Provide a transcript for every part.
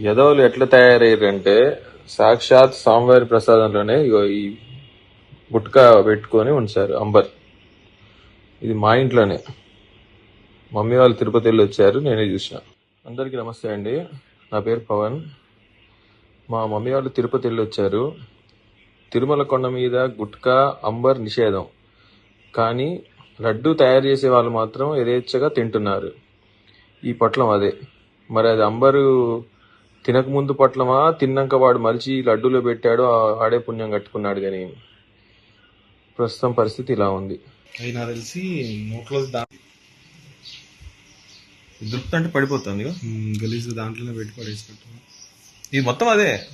యదవులు ఎట్లా తయారయ్యారంటే సాక్షాత్ స్వామివారి ప్రసాదంలోనే ఇగో ఈ గుట్కా పెట్టుకొని ఉంచారు అంబర్. ఇది మా ఇంట్లోనే. మమ్మీ వాళ్ళు తిరుపతి వెళ్ళి వచ్చారు నేనే చూసిన. అందరికీ నమస్తే అండి. నా పేరు పవన్. మా మమ్మీ వాళ్ళు తిరుపతి వెళ్ళి వచ్చారు. తిరుమల కొండ మీద గుట్కా అంబర్ నిషేధం. కానీ లడ్డు తయారు చేసే వాళ్ళు మాత్రం యథేచ్ఛగా తింటున్నారు. ఈ పొట్లం అదే. మరి అది అంబరు తినక ముందు పొట్లమా? తిన్నాక వాడు మలిచి లడ్డూలో పెట్టాడు ఆ- ఆడే పుణ్యం కట్టుకున్నాడు కానీ ప్రస్తుతం పరిస్థితి ఇలా ఉంది. అది నాకు తెలిసి నోట్లో దా దుప్పుతంటే పడిపోతుంది గలీజ్ దాంట్లోనే పెట్టి పడేసినట్టు. ఇది మొత్తం అదే?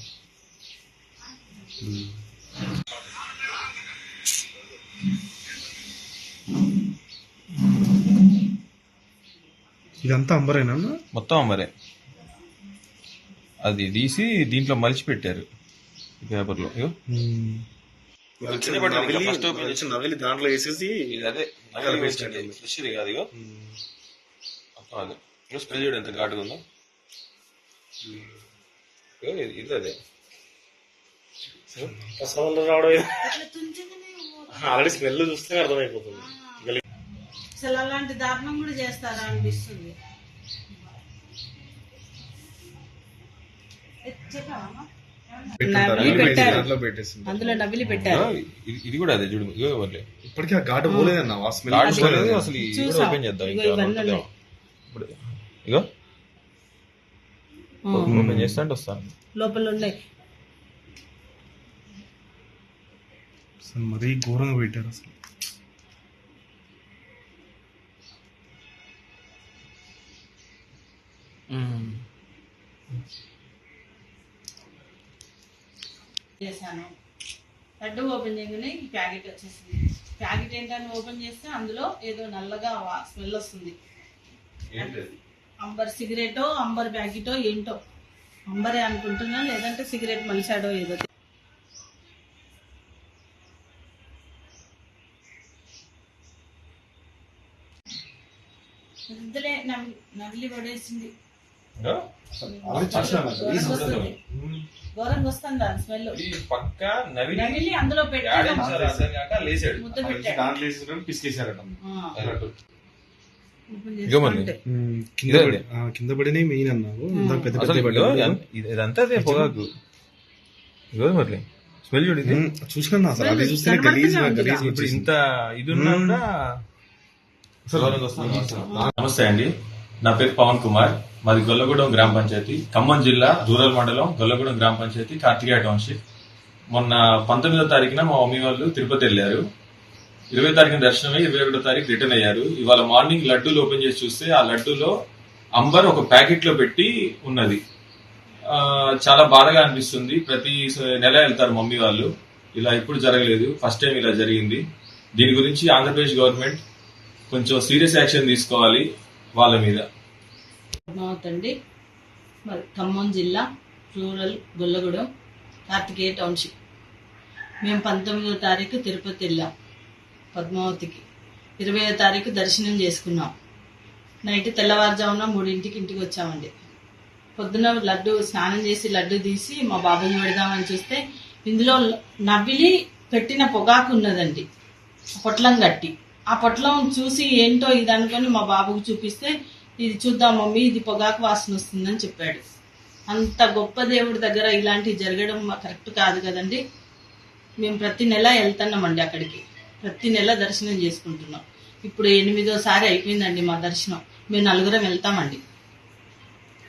ఇదంతా అంబరేనా? మొత్తం అంబరే. అది తీసి దీంట్లో మలిచి పెట్టారు పేపర్లో. నవిలి-. నవిలి దాంట్లో వేసేసి అదే ఫ్రెష్ ఇది కాదు ఇగో. మొత్తం అదే. ఇగో స్మెల్ చూడు ఎంత ఘాటుగా ఉందో. ఇగో ఇది- ఇది అదే. రావడం ఆల్రెడీ స్మెల్ చూస్తే అర్థమైపోతుంది. అసలు అలాంటి దారుణం కూడా చేస్తారా అనిపిస్తుంది ఏ, చెప్పావా పెట్టుంటారు. నవిలి పెట్టారు. దాంట్లో పెట్టేసింది అందులో నవిలి పెట్టారు. ఇది- ఇది కూడా అదే చూడు ఇప్పటికీ ఆ ఘాటు పోలేదన్న అసలు. ఓపెన్ చేద్దాం ఇగో. ఇప్పుడు ఓపెన్ చేస్తా అంటే వస్తాను లోపల ఉన్నాయి. అసలు మరీ ఘోరంగా పెట్టారు అసలు. చేశాను. లడ్డు ఓపెన్ చేయగానే ఈ ప్యాకెట్ వచ్చేసింది. ప్యాకెట్ ఏంటని ఓపెన్ చేస్తే అందులో ఏదో నల్లగా స్మెల్ వస్తుంది. అంబర్ సిగరెటో అంబర్ ప్యాకెటో ఏంటో. అంబరే అనుకుంటున్నా లేదంటే సిగరెట్ మలిసాడో ఏదో వద్దులే నవ్వి పడేసింది. ఈ పక్క నవిలి అందులో దాంట్లో. పిసికేసారట. కింద ఇదే పడి ఆ, కింద పడినాయి మెయిన్ అన్నావు. పెద్ద పెద్ద ఇదంతా అదే పొగాకు. ఇగో మరి స్మెల్ చూడు. చూసినా అసలు అది చూస్తే గలీజ్ గలీజ్ ఇప్పుడు ఇంత ఇది ఉన్నా కూడా. నమస్తే అండి. నా పేరు పవన్ కుమార్. మాది గొల్లగూడెం గ్రామ పంచాయతీ. ఖమ్మం జిల్లా రూరల్ మండలం గొల్లగూడెం గ్రామ పంచాయతీ కార్తికేయ టౌన్షిప్. మొన్న పంతొమ్మిదో తారీఖున మా మమ్మీ వాళ్ళు తిరుపతి వెళ్ళారు. ఇరవై తారీఖున దర్శనం ఇరవై ఒకటో తారీఖు రిటర్న్ అయ్యారు. ఇవాళ మార్నింగ్ లడ్డూలు ఓపెన్ చేసి చూస్తే ఆ లడ్డూలో అంబర్ ఒక ప్యాకెట్లో పెట్టి ఉన్నది. చాలా బాధగా అనిపిస్తుంది. ప్రతి నెల వెళ్తారు మమ్మీ వాళ్ళు. ఇలా ఎప్పుడు జరగలేదు. ఫస్ట్ టైం ఇలా జరిగింది. దీని గురించి ఆంధ్రప్రదేశ్ గవర్నమెంట్ కొంచెం సీరియస్ యాక్షన్ తీసుకోవాలి వాళ్ళ మీద. పద్మావతి అండి మరి ఖమ్మం జిల్లా రూరల్ గొల్లగూడెం కార్తికేయ టౌన్షిప్. మేము పంతొమ్మిదో తారీఖు తిరుపతి వెళ్ళాం పద్మావతికి. ఇరవయో తారీఖు దర్శనం చేసుకున్నాం. నైట్ తెల్లవారుజామున మూడింటికి ఇంటికి వచ్చామండి. పొద్దున లడ్డు స్నానం చేసి లడ్డు తీసి మా బాబుని పెడదామని చూస్తే ఇందులో నవ్విలి పెట్టిన పొగాకు ఉన్నదండి పొట్లం కట్టి ఆ పొట్లం చూసి ఏంటో ఇది అనుకొని మా బాబుకు చూపిస్తే ఇది చూద్దాం మమ్మీ ఇది పొగాకు వాసన వస్తుందని చెప్పాడు. అంత గొప్ప దేవుడి దగ్గర ఇలాంటివి జరగడం మా- కరెక్ట్ కాదు కదండి. మేము ప్రతి నెల వెళ్తున్నామండి అక్కడికి. ప్రతి నెల దర్శనం చేసుకుంటున్నాం. ఇప్పుడు ఎనిమిదోసారి అయిపోయిందండి మా దర్శనం. మేము నలుగురం వెళ్తామండి.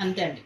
అంతే అండి.